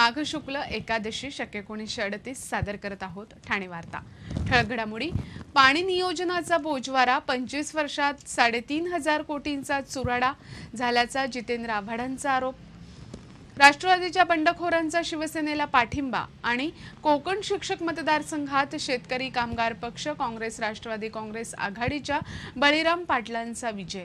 माघ शुक्ल एकादशी शक्य एकोणीसशे अडतीस सादर करत आहोत. ठाणे वार्ता. ठळक घडामोडी. पाणी नियोजनाचा बोजवारा पंचवीस वर्षात साडेतीन हजार कोटींचा चुराडा झाल्याचा जितेंद्र आव्हाडांचा आरोप. राष्ट्रवादीच्या बंडखोरांचा शिवसेनेला पाठिंबा आणि कोकण शिक्षक मतदारसंघात शेतकरी कामगार पक्ष काँग्रेस राष्ट्रवादी काँग्रेस आघाडीच्या बळीराम पाटलांचा विजय.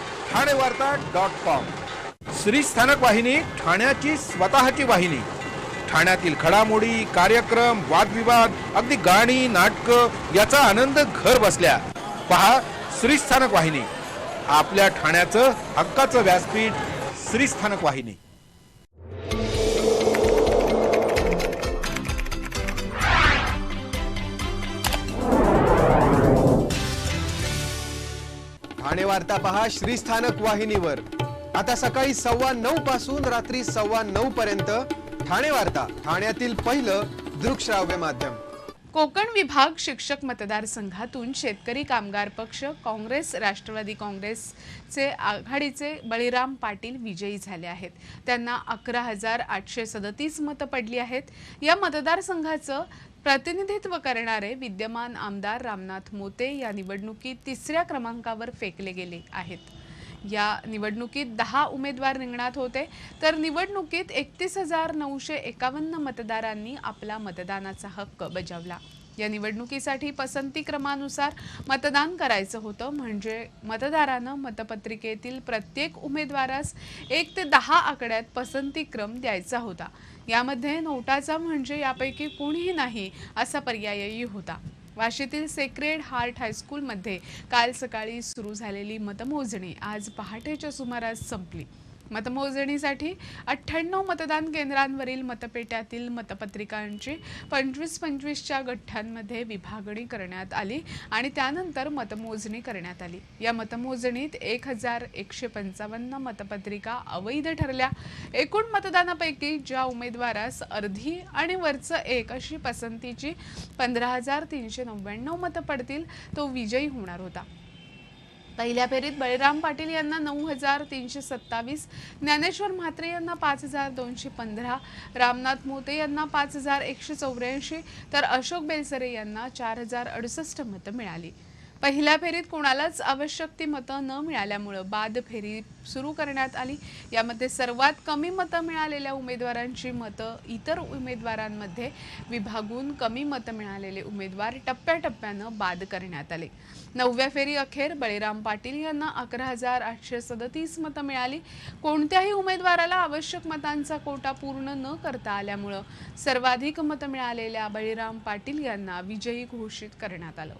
ठाणे वार्ता डॉट कॉम. श्री स्थानक वाहिनी ठाण्याची स्वतःची वाहिनी. ठाण्यातील घडामोडी कार्यक्रम वादविवाद अगदी गाणी नाटकं याचा आनंद घर बसल्या. पहा श्री स्थानक वाहिनी आपल्या ठाण्याचं हक्काचं व्यासपीठ श्री स्थानक वाहिनी आणि वार्ता पहा श्रीस्थानक वाहिनीवर. आता सकाळी सव्वा नऊ पासून रात्री सव्वा नऊ पर्यंत ठाणे वार्ता ठाण्यातील पहिलं दृकश्राव्य माध्यम. कोकण विभाग शिक्षक मतदारसंघातून शेतकरी कामगार पक्ष काँग्रेस राष्ट्रवादी काँग्रेसचे आघाडीचे बळीराम पाटील विजयी झाले आहेत. त्यांना अकरा हजार आठशे सदतीस मतं पडली आहेत. या मतदारसंघाचं प्रतिनिधित्व करणारे विद्यमान आमदार रामनाथ मोते या निवडणुकीत तिसऱ्या क्रमांकावर फेकले गेले आहेत. या निवडणुकीत दहा उमेदवार रिंगणात होते. तर निवडणुकीत एकतीस हजार नऊशे एकावन्न मतदारांनी आपला मतदानाचा हक्क बजावला. या निवडणुकीसाठी पसंती क्रमानुसार मतदान करायचं होतं. म्हणजे मतदारानं मतपत्रिकेतील प्रत्येक उमेदवारास एक ते दहा आकड्यात पसंती क्रम द्यायचा होता. यामध्ये नोटाचा म्हणजे यापैकी कोणीही नाही असा पर्यायही होता. वाशीतील सेक्रेड हार्ट हायस्कूलमध्ये काल सकाळी सुरू झालेली मतमोजणी आज पहाटेच्या सुमारास संपली. मतमोजणीसाठी अठ्ठ्याण्णव मतदान केंद्रांवरील मतपेट्यातील मतपत्रिकांची पंचवीस पंचवीसच्या गठ्ठ्यांमध्ये विभागणी करण्यात आली आणि त्यानंतर मतमोजणी करण्यात आली. या मतमोजणीत एक हजार एकशे पंचावन्न मतपत्रिका अवैध ठरल्या. एकूण मतदानापैकी ज्या उमेदवारास अर्धी आणि वरचं एक अशी पसंतीची पंधरा हजार तीनशे नव्याण्णव मतं पडतील तो विजयी होणार होता. पहिल्या फेरीत बळीराम पाटील यांना नऊ हजार तीनशे सत्तावीस ज्ञानेश्वर म्हात्रे यांना पाच हजार दोनशे पंधरा रामनाथ मोते यांना पाच हजार एकशे चौऱ्याऐंशी तर अशोक बेलसरे यांना चार हजार अडुसष्ट मतं मिळाली. पहिल्या फेरीत कोणालाच आवश्यक ती मतं न मिळाल्यामुळं बाद फेरी सुरू करण्यात आली. यामध्ये सर्वात कमी मतं मिळालेल्या उमेदवारांची मतं इतर उमेदवारांमध्ये विभागून कमी मतं मिळालेले उमेदवार टप्प्याटप्प्यानं बाद करण्यात आले. नवव्या फेरी अखेर बळीराम पाटील यांना अकरा हजार आठशे सदतीस मतं मिळाली. कोणत्याही उमेदवाराला आवश्यक मतांचा कोटा पूर्ण न करता आल्यामुळं सर्वाधिक मतं मिळालेल्या बळीराम पाटील यांना विजयी घोषित करण्यात आलं.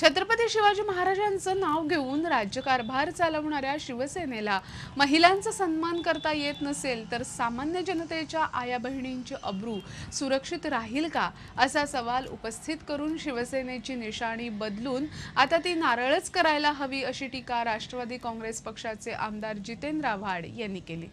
छत्रपती शिवाजी महाराजांचं नाव घेऊन राज्यकारभार चालवणाऱ्या शिवसेनेला महिलांचा सन्मान करता येत नसेल तर सामान्य जनतेच्या आया बहिणींची अब्रू सुरक्षित राहील का? असा सवाल उपस्थित करून शिवसेनेची निशाणी बदलून आता ती नारळच करायला हवी अशी टीका राष्ट्रवादी काँग्रेस पक्षाचे आमदार जितेंद्र आव्हाड यांनी केली.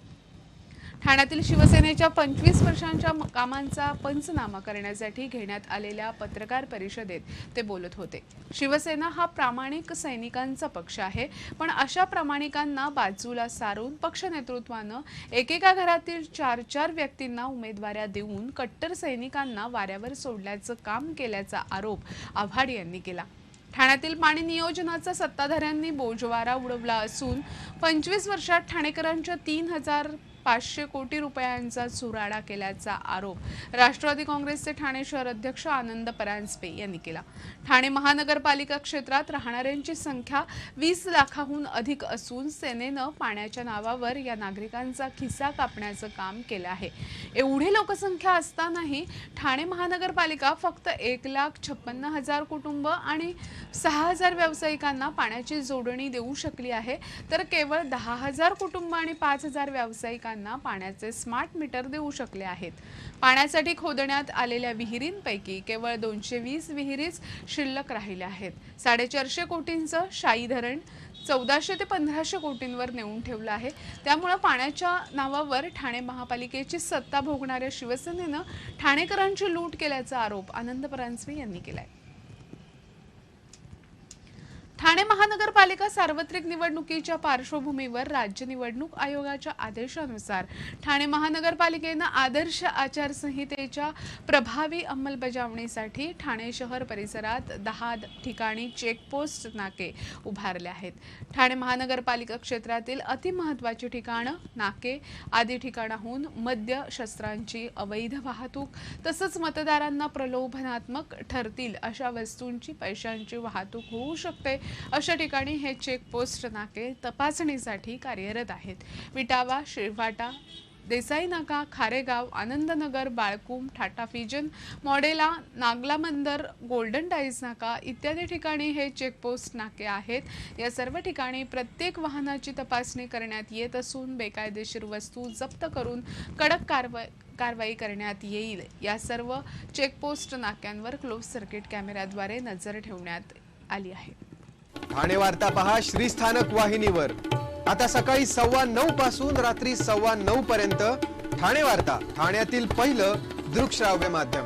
ठाण्यातील शिवसेनेच्या पंचवीस वर्षांच्या म- कामांचा पंचनामा करण्यासाठी घेण्यात आलेल्या पत्रकार परिषदेत ते बोलत होते. शिवसेना हा प्रामाणिक सैनिकांचा पक्ष आहे पण अशा प्रामाणिकांना बाजूला सारून पक्ष नेतृत्वानं एकेका घरातील चार चार व्यक्तींना उमेदवाऱ्या देऊन कट्टर सैनिकांना वाऱ्यावर सोडल्याचं काम केल्याचा आरोप आव्हाड यांनी केला. ठाण्यातील पाणी नियोजनाचा सत्ताधाऱ्यांनी बोजवारा उडवला असून पंचवीस वर्षात ठाणेकरांच्या तीन हजार पाचशे कोटी रुपयांचा चुराडा केल्याचा आरोप राष्ट्रवादी काँग्रेसचे ठाणे शहर अध्यक्ष आनंद परांजपे यांनी केला. ठाणे महानगरपालिका क्षेत्रात राहणाऱ्यांची संख्या वीस लाखाहून अधिक असून सेनेनं पाण्याच्या नावावर या नागरिकांचा खिसा कापण्याचं काम केलं आहे. एवढी लोकसंख्या असतानाही ठाणे महानगरपालिका फक्त एक लाख छप्पन्न हजार कुटुंब आणि सहा हजार व्यावसायिकांना पाण्याची जोडणी देऊ शकली आहे तर केवळ दहा हजार कुटुंब आणि पाच हजार व्यावसायिकांना नागरिकांना पाण्याचे स्मार्ट मीटर देऊ शकले आहेत. पाण्यासाठी खोदण्यात आलेल्या विहिरींपैकी केवळ दोनशे वीस विहिरीच शिल्लक राहिल्या आहेत. साडेचारशे कोटींचं शाई धरण चौदाशे ते पंधराशे कोटींवर नेऊन ठेवलं आहे. त्यामुळं पाण्याच्या नावावर ठाणे महापालिकेची सत्ता भोगणाऱ्या शिवसेनेनं ठाणेकरांची लूट केल्याचा आरोप आनंद परांजपे यांनी केला आहे ठाणे महानगरपालिका सार्वत्रिक निवडणुकीच्या पार्श्वभूमीवर राज्य निवडणूक आयोगाच्या आदेशानुसार ठाणे महानगरपालिकेनं आदर्श आचारसंहितेच्या प्रभावी अंमलबजावणीसाठी ठाणे शहर परिसरात दहा द- ठिकाणी चेकपोस्ट नाके उभारले आहेत. ठाणे महानगरपालिका क्षेत्रातील अतिमहत्वाची ठिकाणं नाके आदी ठिकाणाहून मद्य शस्त्रांची अवैध वाहतूक तसंच मतदारांना प्रलोभनात्मक ठरतील अशा वस्तूंची पैशांची वाहतूक होऊ शकते अशा ठिकाणी हे चेकपोस्ट नाके तपासणीसाठी कार्यरत आहेत. विटावा शिरवाटा देसाई नाका खारेगाव आनंदनगर बाळकूम ठाटा फिजन मॉडेला नागला मंदर गोल्डन डाईज नाका इत्यादी ठिकाणी हे चेकपोस्ट नाके आहेत. या सर्व ठिकाणी प्रत्येक वाहनाची तपासणी करण्यात येत असून बेकायदेशीर वस्तू जप्त करून कडक कारवाई कारवाई करण्यात येईल. या सर्व चेकपोस्ट नाक्यांवर क्लोज सर्किट कॅमेऱ्याद्वारे नजर ठेवण्यात आली आहे. ठाणे वार्ता पहा श्रीस्थानक वाहिनीवर. आता सकाळी सव्वा नऊ पासून रात्री सव्वा नऊ पर्यंत ठाणे वार्ता ठाण्यातील पहिलं दृकश्राव्य माध्यम.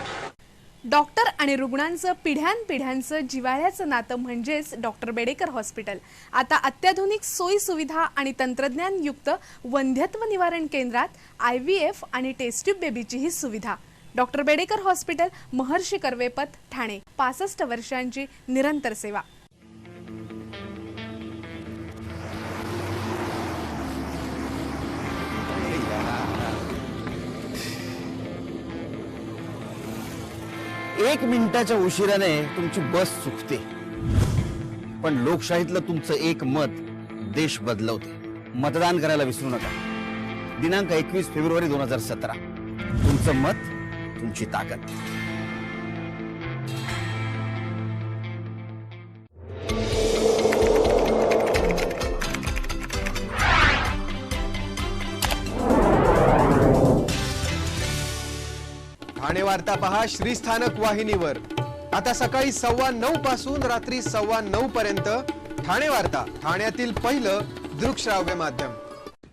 डॉक्टर आणि रुग्णांचं पिढ्यानपिढ्यांचं जिव्हाळ्याचं नातं म्हणजेच डॉक्टर बेडेकर हॉस्पिटल. आता अत्याधुनिक सोयीसुविधा आणि तंत्रज्ञानयुक्त वंध्यत्व निवारण केंद्रात आय व्ही एफ आणि टेस्ट्यूब बेबीचीही सुविधा. Doctor Bedekar hospital Maharshi कर्वेपत Thane. पासष्ट वर्षांची निरंतर सेवा. एक मिनिटाच्या उशिराने तुमची बस चुकते. पण लोकशाहीतलं तुमचं एक मत देश बदलवते. मतदान करायला विसरू नका. दिनांक एकवीस फेब्रुवारी दोन हजार सतरा. तुमचं मत तुमची ताकद. वार्ता पहा श्रीस्थानक वाहिनीवर. आता सकाळी सव्वा नऊ पासून रात्री सव्वा नऊ पर्यंत ठाणे वार्ता ठाण्यातील पहिलं दृकश्राव्य माध्यम.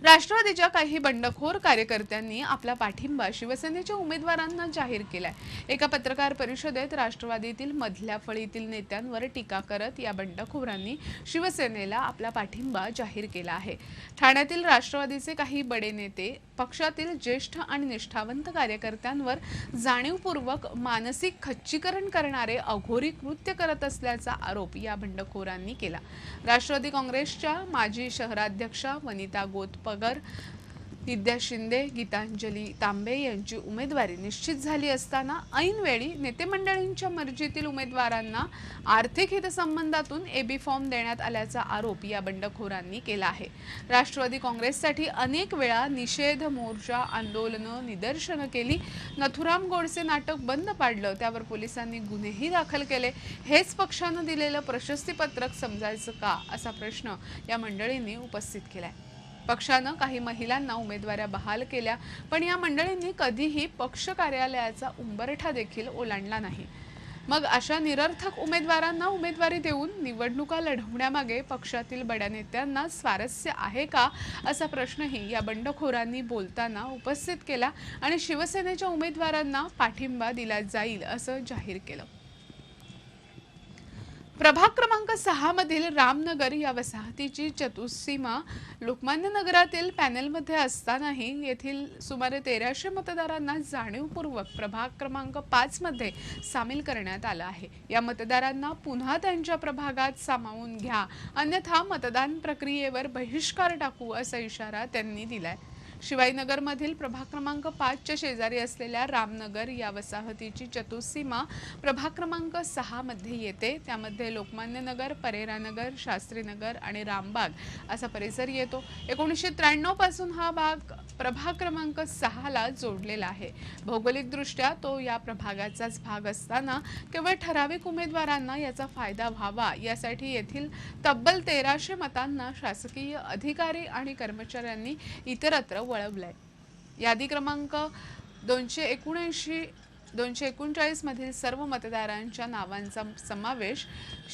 राष्ट्रवादीच्या काही बंडखोर कार्यकर्त्यांनी आपला पाठिंबा शिवसेनेच्या उमेदवारांना जाहीर केलाय. एका पत्रकार परिषदेत राष्ट्रवादीतील मधल्या फळीतील नेत्यांवर टीका करत या बंडखोरांनी शिवसेनेला आपला पाठिंबा जाहीर केला आहे. ठाण्यातील राष्ट्रवादीचे काही बडे नेते पक्षातील ज्येष्ठ आणि निष्ठावंत कार्यकर्त्यांवर जाणीवपूर्वक मानसिक खच्चीकरण करणारे अघोरी कृत्य करत असल्याचा आरोप या बंडखोरांनी केला. राष्ट्रवादी काँग्रेसच्या माजी शहराध्यक्षा वनिता गोतपगर विद्या शिंदे गीतांजली तांबे यांची उमेदवारी निश्चित झाली असताना ऐनवेळी नेतेमंडळींच्या मर्जीतील उमेदवारांना आर्थिक हितसंबंधातून एबी फॉर्म देण्यात आल्याचा आरोप या बंडखोरांनी केला आहे. राष्ट्रवादी काँग्रेससाठी अनेक वेळा निषेध मोर्चा आंदोलनं निदर्शनं केली. नथुराम गोडसे नाटक बंद पाडलं त्यावर पोलिसांनी गुन्हेही दाखल केले. हेच पक्षानं दिलेलं प्रशस्तीपत्रक समजायचं का असा प्रश्न या मंडळींनी उपस्थित केला आहे पक्षानं काही महिलांना उमेदवाऱ्या बहाल केल्या पण या मंडळींनी कधीही पक्ष कार्यालयाचा उंबरठा देखील ओलांडला नाही. मग अशा निरर्थक उमेदवारांना उमेदवारी देऊन निवडणुका लढवण्यामागे पक्षातील बड्या नेत्यांना स्वारस्य आहे का असा प्रश्नही या बंडखोरांनी बोलताना उपस्थित केला आणि शिवसेनेच्या उमेदवारांना पाठिंबा दिला जाईल असं जाहीर केलं. प्रभाग क्रमांक सहा मधील रामनगर या वसाहतीची चतुसीमा लोकमान्य नगरातील पॅनेलमध्ये असतानाही येथील सुमारे तेराशे मतदारांना जाणीवपूर्वक प्रभाग क्रमांक पाच मध्ये सामील करण्यात आलं आहे. या मतदारांना पुन्हा त्यांच्या प्रभागात सामावून घ्या. अन्यथा मतदान प्रक्रियेवर बहिष्कार टाकू असा इशारा त्यांनी दिलाय. शिवाईनगरमधील प्रभाग क्रमांक पाचच्या शेजारी असलेल्या रामनगर या वसाहतीची चतुर्सीमा प्रभाग क्रमांक सहामध्ये येते. त्यामध्ये लोकमान्य नगर परेरानगर शास्त्रीनगर आणि रामबाग असा परिसर येतो. एकोणीसशे त्र्याण्णवपासून हा भाग प्रभाग क्रमांक सहाला जोडलेला आहे. भौगोलिकदृष्ट्या तो या प्रभागाचाच भाग असताना केवळ ठराविक उमेदवारांना याचा फायदा व्हावा यासाठी येथील तब्बल तेराशे मतांना शासकीय अधिकारी आणि कर्मचाऱ्यांनी इतरत्र वळवलंय. यादी क्रमांक दोनशे एकोणऐंशी दोनशे एकोणचाळीसमधील सर्व मतदारांच्या नावांचा समावेश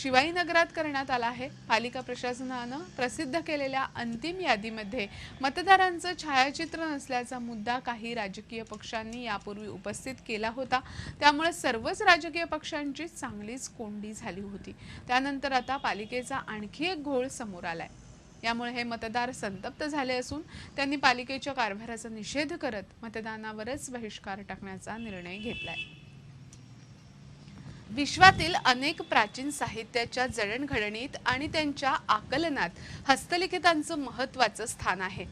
शिवाईनगरात करण्यात आला आहे. पालिका प्रशासनानं प्रसिद्ध केलेल्या अंतिम यादीमध्ये मतदारांचं छायाचित्र नसल्याचा मुद्दा काही राजकीय पक्षांनी यापूर्वी उपस्थित केला होता. त्यामुळे सर्वच राजकीय पक्षांची चांगलीच कोंडी झाली होती. त्यानंतर आता पालिकेचा आणखी एक घोळ समोर आलाय. यामुळे हे मतदार संतप्त झाले असून त्यांनी पालिकेच्या कारभाराचा निषेध करत मतदानावरच बहिष्कार टाकण्याचा निर्णय घेतलाय. विश्वातील अनेक प्राचीन साहित्याच्या जडणघडणीत आणि त्यांच्या आकलनात हस्तलिखितांचं महत्वाचं स्थान आहे.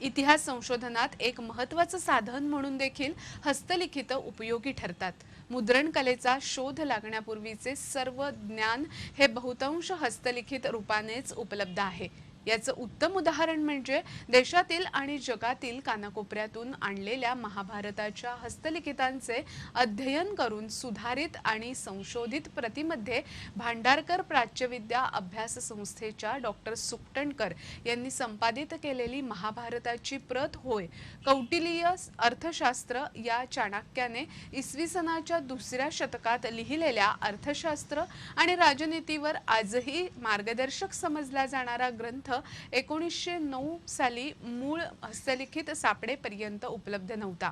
इतिहास संशोधनात एक महत्वाचं साधन म्हणून देखील हस्तलिखित उपयोगी ठरतात. मुद्रण कलेचा शोध लागण्यापूर्वीचे सर्व ज्ञान हे बहुतांश हस्तलिखित रूपानेच उपलब्ध आहे. याचं उत्तम उदाहरण म्हणजे देशातील आणि जगातील कानाकोपऱ्यातून आणलेल्या महाभारताच्या हस्तलिखितांचे अध्ययन करून सुधारित आणि संशोधित प्रतीमध्ये भांडारकर प्राच्यविद्या अभ्यास संस्थेच्या डॉक्टर सुकटणकर यांनी संपादित केलेली महाभारताची प्रत होय. कौटिलीय अर्थशास्त्र या चाणक्याने इसवी सनाच्या दुसऱ्या शतकात लिहिलेल्या अर्थशास्त्र आणि राजनीतीवर आजही मार्गदर्शक समजला जाणारा ग्रंथ एकोणीसशे नऊ साली मूळ हस्तलिखित सापडेपर्यंत उपलब्ध नव्हता.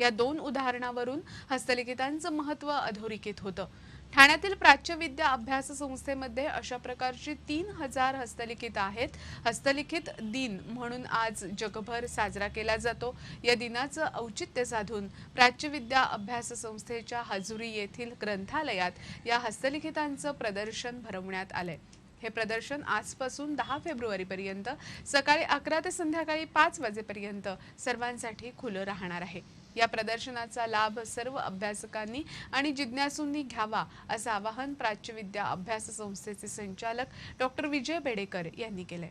या दोन उदाहरणावरून हस्तलिखितांचं महत्त्व अधोरेखित होतं. ठाण्यातील प्राच्यविद्या अभ्यास संस्थेमध्ये अशा प्रकारची तीन हजार हस्तलिखित आहेत. हस्तलिखित दिन म्हणून आज जगभर साजरा केला जातो. या दिनाचं औचित्य साधून प्राच्यविद्या अभ्यास संस्थेच्या हजुरी येथील ग्रंथालयात या हस्तलिखितांचं प्रदर्शन भरवण्यात आलंय. हे प्रदर्शन आजपासून दहा फेब्रुवारीपर्यंत सकाळी अकरा ते संध्याकाळी पाच वाजेपर्यंत सर्वांसाठी खुलं राहणार आहे. या प्रदर्शनाचा लाभ सर्व अभ्यासकांनी आणि जिज्ञासूंनी घ्यावा असं आवाहन प्राच्यविद्या अभ्यास संस्थेचे संचालक डॉक्टर विजय बेडेकर यांनी केलंय.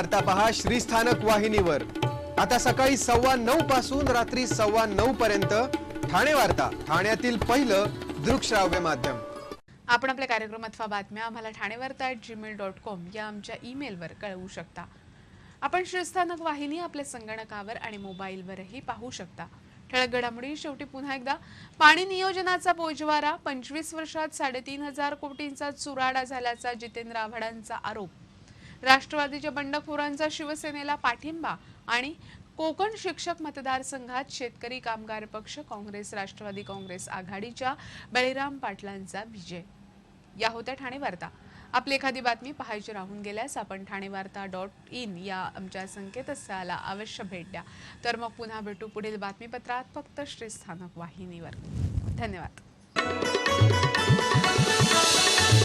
वार्ता पहा श्रीस्थानक वाहिनीवर. आता सकाळी सव्वा नऊ पासून रात्री सव्वा नऊ पर्यंत ठाणे वार्ता ठाण्यातील पहिलं दृकश्राव्य माध्यम. आपण आपल्या कार्यक्रम अथवा बातम्या आम्हाला Thanevarta at Gmail dot com या आमच्या ईमेलवर कळवू शकता. आपण श्रीस्थानक वाहिनी आपल्या संगणकावर आणि मोबाईलवरही पाहू शकता. ठळक घडामोडी शेवटी पुन्हा एकदा. पाणी नियोजनाचा बोजवारा पंचवीस वर्षात साडेतीन हजार कोटींचा चुराडा झाल्याचा जितेंद्र आव्हाडांचा आरोप. राष्ट्रवादीच्या बंडखोरांचा शिवसेनेला पाठिंबा आणि कोकण शिक्षक मतदारसंघात शेतकरी कामगार पक्ष काँग्रेस राष्ट्रवादी काँग्रेस आघाडीच्या बळीराम पाटलांचा विजय. या होत्या ठाणे वार्ता. आपली एखादी बातमी पाहायची राहून गेल्यास आपण ठाणे वार्ता डॉट इन या आमच्या संकेतस्थळाला अवश्य भेट द्या. तर मग पुन्हा भेटू पुढील बातमीपत्रात. फक्त श्रीस्थानक वाहिनीवर. धन्यवाद.